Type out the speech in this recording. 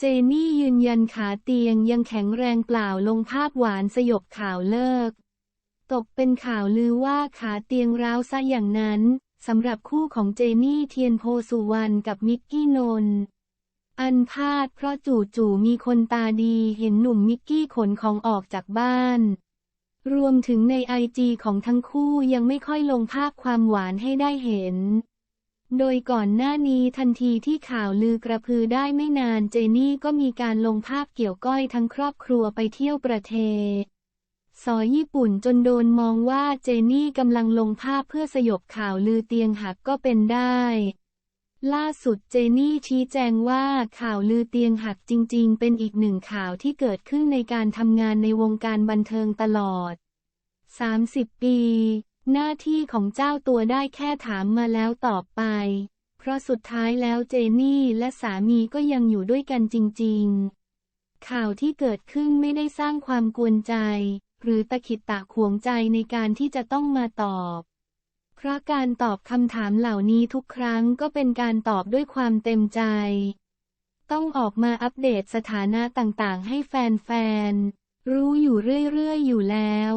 เจนี่ยืนยันขาเตียงยังแข็งแรงเปล่าลงภาพหวานสยบข่าวเลิก ตกเป็นข่าวลือว่าขาเตียงร้าวซะอย่างนั้นสำหรับคู่ของเจนี่เทียนโพสุวรรณกับมิกกี้นนท์อันพลาดเพราะจู่ๆมีคนตาดีเห็นหนุ่มมิกกี้ขนของออกจากบ้าน รวมถึงในไอจีของทั้งคู่ยังไม่ค่อยลงภาพความหวานให้ได้เห็น โดยก่อนหน้านี้ทันทีที่ข่าวลือกระพือได้ไม่นานเจนี่ก็มีการลงภาพเกี่ยวก้อยทั้งครอบครัวไปเที่ยวประเทศสอญี่ปุ่นจนโดนมองว่าเจนี่กำลังลงภาพเพื่อสยบข่าวลือเตียงหักก็เป็นได้ ล่าสุดเจนี่ชี้แจงว่าข่าวลือเตียงหักจริง ๆ เป็นอีกหนึ่งข่าวที่เกิดขึ้นในการทำงานในวงการบันเทิงตลอด 30 ปี หน้าที่ของเจ้าตัวได้แค่ถามมาแล้วตอบไป เพราะสุดท้ายแล้วเจนี่และสามีก็ยังอยู่ด้วยกันจริง ๆ ข่าวที่เกิดขึ้นไม่ได้สร้างความกวนใจ หรือตะขิดตะขวงใจในการที่จะต้องมาตอบเพราะการตอบคำถามเหล่านี้ทุกครั้งก็เป็นการตอบด้วยความเต็มใจ ต้องออกมาอัปเดตสถานะต่างๆ ให้แฟนๆ รู้อยู่เรื่อยๆ อยู่แล้ว